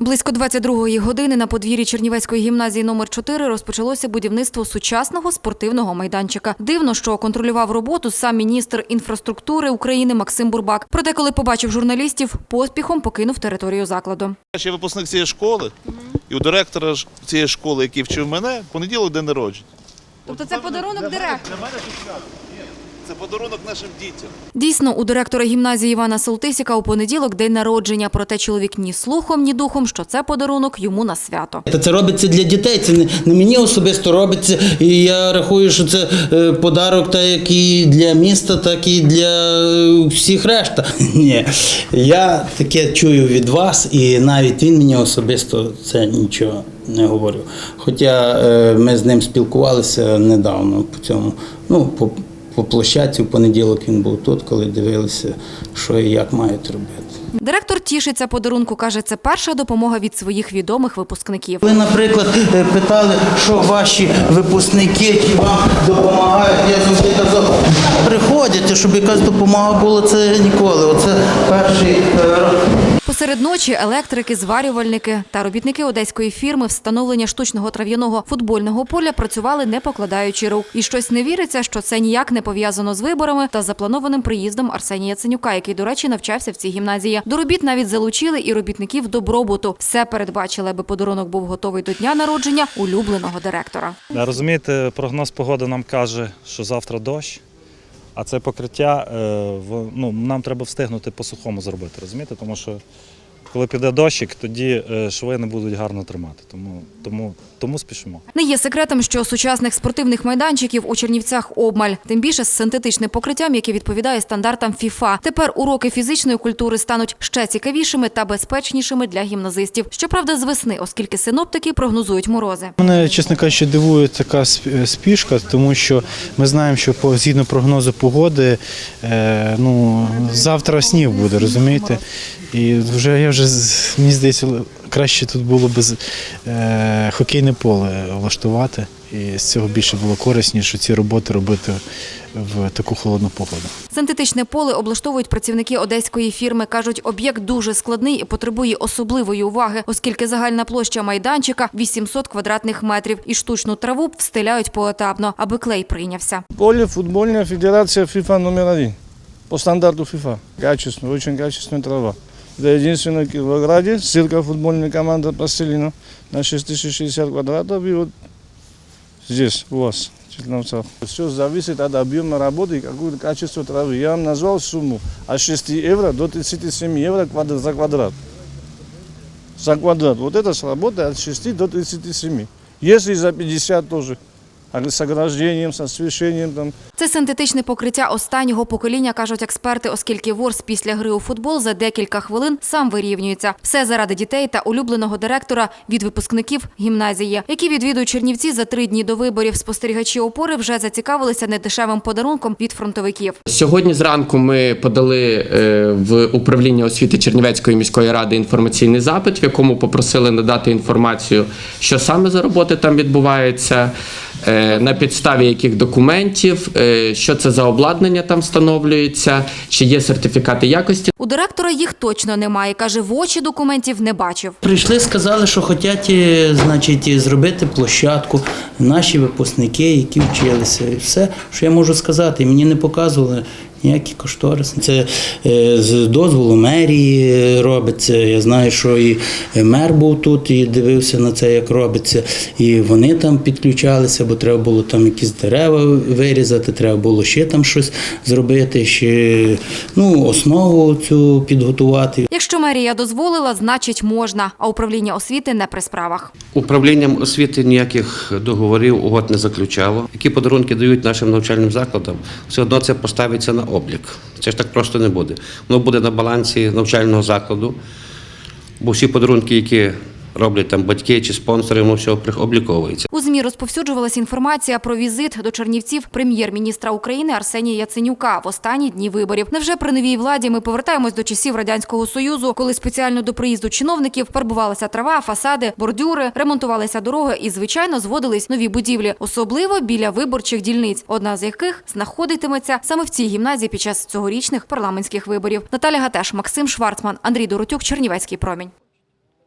Близько 22-ї години на подвір'ї Чернівецької гімназії номер 4 розпочалося будівництво сучасного спортивного майданчика. Дивно, що контролював роботу сам міністр інфраструктури України Максим Бурбак. Проте, коли побачив журналістів, поспіхом покинув територію закладу. Я ще випускник цієї школи, і у директора ж цієї школи, який вчив мене, понеділок день народження. Тобто це подарунок директора? Для мене Це подарунок нашим дітям. Дійсно, у директора гімназії Івана Солтисіка у понеділок день народження. Проте чоловік ні слухом, ні духом, що це подарунок йому на свято. Та це робиться для дітей, це не, не мені особисто робиться. І я рахую, що це е, подарок так як і для міста, так і для е, всіх решта. Ні, я таке чую від вас, і навіть він мені особисто це нічого не говорив. Хоча е, ми з ним спілкувалися недавно по цьому. Ну, по, по площадці в понеділок він був тут, коли дивилися, що і як мають робити. Директор тішиться подарунку. каже, це перша допомога від своїх відомих випускників. Ви, наприклад, е, питали, що ваші випускники вам допомагають. Я завжди казав, приходять, щоб якась допомога була, це ніколи. Оце перший е, Посеред ночі електрики, зварювальники та робітники одеської фірми встановлення штучного трав'яного футбольного поля працювали не покладаючи рук. І щось не віриться, що це ніяк не пов'язано з виборами та запланованим приїздом Арсенія Яценюка, який, до речі, навчався в цій гімназії. До робіт навіть залучили і робітників добробуту. Все передбачили, аби подарунок був готовий до дня народження улюбленого директора. Розумієте, прогноз погоди нам каже, що завтра дощ, а це покриття е, ну, нам треба встигнути по сухому зробити, розумієте? Тому що коли піде дощик, тоді е, шви не будуть гарно тримати. Тому, тому, тому спішимо. Не є секретом, що сучасних спортивних майданчиків у Чернівцях обмаль, тим більше з синтетичним покриттям, яке відповідає стандартам ФІФА. Тепер уроки фізичної культури стануть ще цікавішими та безпечнішими для гімназистів. Щоправда, з весни, оскільки синоптики прогнозують морози. Мене, чесно кажучи, дивує така спішка, тому що ми знаємо, що по згідно прогнозу погоди, е, ну завтра сніг буде, розумієте? І вже я вже мені здається, краще тут було б е, хокейне поле влаштувати. І з цього більше було корисніше ці роботи робити в таку холодну погоду. Синтетичне поле облаштовують працівники одеської фірми. кажуть, об'єкт дуже складний і потребує особливої уваги, оскільки загальна площа майданчика 800 квадратних метрів, і штучну траву встиляють поетапно, аби клей прийнявся. Поле футбольная федерация ФИФА номер один. По стандарту ФИФА. Качественная, очень качественная трава. Это единственное в Кировограде. Ссылка футбольная команда постелена на 6060 квадратов. И вот здесь у вас, в Черновцах. Все зависит от объема работы и какое качество травы. Я вам назвал сумму от 6 евро до 37 евро квадрат- за квадрат. За квадрат. Вот это сработает от 6 до 37. Если за 50 тоже. Ограждением, с освещением там. Це синтетичне покриття останнього покоління, кажуть експерти, оскільки ворс після гри у футбол за декілька хвилин сам вирівнюється. Все заради дітей та улюбленого директора від випускників гімназії, які відвідують Чернівці за три дні до виборів. Спостерігачі опори вже зацікавилися недешевим подарунком від фронтовиків. Сьогодні зранку ми подали е, в управління освіти Чернівецької міської ради інформаційний запит, в якому попросили надати інформацію, що саме за роботи там відбувається, на підставі яких документів, е, що це за обладнання там встановлюється, чи є сертифікати якості. У директора їх точно немає. каже, в очі документів не бачив. Прийшли, сказали, що хочуть е, значить, зробити площадку. Наші випускники, які вчилися. І все, що я можу сказати. Мені не показували ніякі кошториси. Це е, з дозволу мерії е, робиться. Я знаю, що і мер був тут і дивився на це, як робиться. І вони там підключалися, бо треба було там якісь дерева вирізати, треба було ще там щось зробити, ще ну, основу цю підготувати. Якщо мерія дозволила, значить можна. А управління освіти не при справах. Управлінням освіти ніяких договорів угод не заключало. Які подарунки дають нашим навчальним закладам, все одно це поставиться на облік. Це ж так просто не буде. Воно буде на балансі навчального закладу, бо всі подарунки, які роблять там батьки чи спонсори, воно все обліковується. У ЗМІ розповсюджувалася інформація про візит до Чернівців прем'єр-міністра України Арсенія Яценюка в останні дні виборів. Невже при новій владі ми повертаємось до часів радянського союзу, коли спеціально до приїзду чиновників фарбувалася трава, фасади, бордюри, ремонтувалися дороги і, звичайно, зводились нові будівлі, особливо біля виборчих дільниць, одна з яких знаходитиметься саме в цій гімназії під час цьогорічних парламентських виборів. Наталя Гатеш, Максим Шварцман, Андрій Доротюк, Чернівецький промінь.